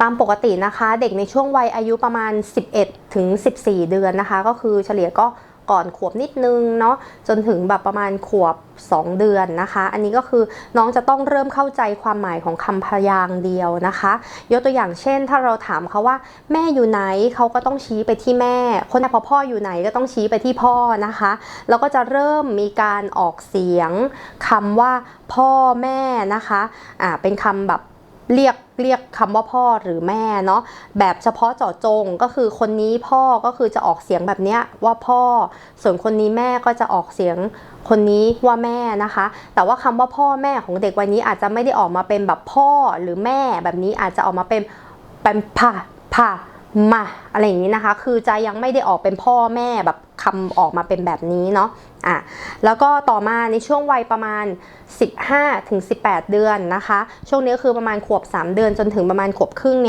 ตามปกตินะคะ เด็กในช่วงวัยอายุประมาณ 11 ถึง 14 เดือนนะคะ ก็คือเฉลี่ยก็ก่อนขวบนิดนึงเนาะจนถึงแบบประมาณขวบ 2 เดือนนะคะ อันนี้ก็คือน้องจะต้องเริ่มเข้าใจความหมายของคำพยางค์เดียวนะคะ ยกตัวอย่างเช่น ถ้าเราถามเขาว่า แม่อยู่ไหนเขาก็ต้องชี้ไปที่แม่ คนพอพ่ออยู่ไหนก็ต้องชี้ไปที่พ่อนะคะแล้วก็จะเริ่มมีการออกเสียงคำว่าพ่อแม่นะคะอ่าเป็นคำแบบ เรียกเรียกคำว่าพ่อหรือแม่เนาะแบบเฉพาะเจาะจงก็คือคนนี้พ่อก็คือจะออกเสียงแบบเนี้ยว่าพ่อ ส่วนคนนี้แม่ก็จะออกเสียงคนนี้ว่าแม่นะคะ แต่ว่าคำว่าพ่อแม่ของเด็กวัยนี้อาจจะไม่ได้ออกมาเป็นแบบพ่อหรือแม่แบบนี้อาจจะออกมาเป็นเป็นพ่าพ่ามาอะไรอย่างนี้นะคะ คือจะยังไม่ได้ออกเป็นพ่อแม่แบบ คำออกมาเป็นแบบนี้เนาะอะแล้วก็ต่อมาในช่วงวัยประมาณ 15-18 เดือนนะคะ ช่วงนี้คือประมาณขวบ 3 เดือนจนถึงประมาณขวบครึ่งเนี่ย